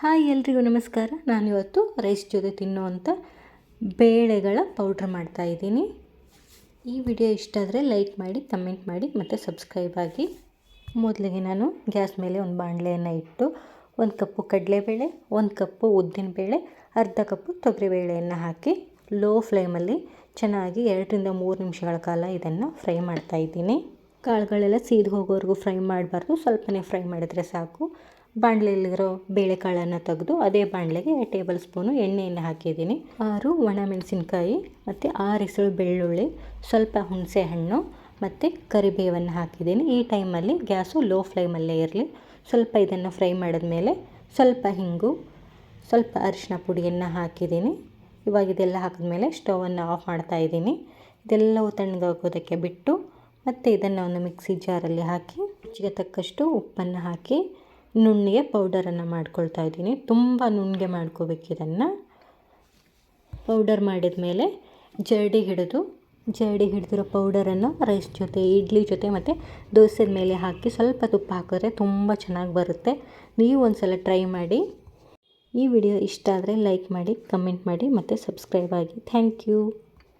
Hi ಎಲ್ರಿಗೂ ನಮಸ್ಕಾರ. ನಾನಿವತ್ತು ರೈಸ್ ಜೊತೆ ತಿನ್ನುವಂಥ ಬೇಳೆಗಳ ಪೌಡ್ರ್ ಮಾಡ್ತಾಯಿದ್ದೀನಿ ಈ ವಿಡಿಯೋ ಇಷ್ಟ ಆದರೆ ಲೈಕ್ ಮಾಡಿ ಕಮೆಂಟ್ ಮಾಡಿ ಮತ್ತು ಸಬ್ಸ್ಕ್ರೈಬ್ ಆಗಿ. ಮೊದಲಿಗೆ ನಾನು ಗ್ಯಾಸ್ ಮೇಲೆ ಒಂದು ಬಾಣಲೆಯನ್ನು ಇಟ್ಟು ಒಂದು ಕಪ್ಪು ಕಡಲೆಬೇಳೆ, ಒಂದು ಕಪ್ಪು ಉದ್ದಿನಬೇಳೆ, ಅರ್ಧ ಕಪ್ಪು ತೊಗರಿಬೇಳೆಯನ್ನು ಹಾಕಿ ಲೋ ಫ್ಲೇಮಲ್ಲಿ ಚೆನ್ನಾಗಿ ಎರಡರಿಂದ ಮೂರು ನಿಮಿಷಗಳ ಕಾಲ ಇದನ್ನು ಫ್ರೈ ಮಾಡ್ತಾಯಿದ್ದೀನಿ ಕಾಳುಗಳೆಲ್ಲ ಸೀದು ಹೋಗೋವರೆಗೂ ಫ್ರೈ ಮಾಡಬಾರ್ದು. ಸ್ವಲ್ಪನೇ ಫ್ರೈ ಮಾಡಿದ್ರೆ ಸಾಕು. ಬಾಣಲೆಯಲ್ಲಿರೋ ಬೇಳೆಕಾಳನ್ನು ತೆಗೆದು ಅದೇ ಬಾಣಲೆಗೆ ಟೇಬಲ್ ಸ್ಪೂನು ಎಣ್ಣೆಯನ್ನು ಹಾಕಿದ್ದೀನಿ. ಆರು ಒಣಮೆಣಸಿನ್ಕಾಯಿ, ಮತ್ತು ಆರು ಎಸಳು ಬೆಳ್ಳುಳ್ಳಿ, ಸ್ವಲ್ಪ ಹುಣಸೆ ಹಣ್ಣು, ಮತ್ತು ಕರಿಬೇವನ್ನು ಹಾಕಿದ್ದೀನಿ. ಈ ಟೈಮಲ್ಲಿ ಗ್ಯಾಸು ಲೋ ಫ್ಲೇಮಲ್ಲೇ ಇರಲಿ. ಸ್ವಲ್ಪ ಇದನ್ನು ಫ್ರೈ ಮಾಡಿದ ಮೇಲೆ ಸ್ವಲ್ಪ ಹಿಂಗು, ಸ್ವಲ್ಪ ಅರಿಶಿನ ಪುಡಿಯನ್ನು ಹಾಕಿದ್ದೀನಿ. ಇವಾಗ ಇದೆಲ್ಲ ಹಾಕಿದ ಮೇಲೆ ಸ್ಟವನ್ನು ಆಫ್ ಮಾಡ್ತಾ ಇದ್ದೀನಿ. ಇದೆಲ್ಲವೂ ತಣ್ಣಗಾಗೋದಕ್ಕೆ ಬಿಟ್ಟು ಮತ್ತು ಇದನ್ನು ಒಂದು ಮಿಕ್ಸಿ ಜಾರಲ್ಲಿ ಹಾಕಿ, ರುಚಿಗೆ ತಕ್ಕಷ್ಟು ಉಪ್ಪನ್ನು ಹಾಕಿ ನುಣ್ಣಗೆ ಪೌಡರನ್ನು ಮಾಡ್ಕೊಳ್ತಾ ಇದ್ದೀನಿ. ತುಂಬ ನುಣ್ಣಗೆ ಮಾಡ್ಕೋಬೇಕು ಇದನ್ನು. ಪೌಡರ್ ಮಾಡಿದ ಮೇಲೆ ಜರಡಿ ಹಿಡಿದು, ಜರಡಿ ಹಿಡಿದಿರೋ ಪೌಡರನ್ನು ರೈಸ್ ಜೊತೆ, ಇಡ್ಲಿ ಜೊತೆ ಮತ್ತು ದೋಸೆ ಮೇಲೆ ಹಾಕಿ ಸ್ವಲ್ಪ ತುಪ್ಪ ಹಾಕಿದ್ರೆ ತುಂಬ ಚೆನ್ನಾಗಿ ಬರುತ್ತೆ. ನೀವು ಒಂದು ಸಲ ಟ್ರೈ ಮಾಡಿ. ಈ ವಿಡಿಯೋ ಇಷ್ಟ ಆದರೆ ಲೈಕ್ ಮಾಡಿ, ಕಮೆಂಟ್ ಮಾಡಿ ಮತ್ತು ಸಬ್ಸ್ಕ್ರೈಬ್ ಆಗಿ. Thank you.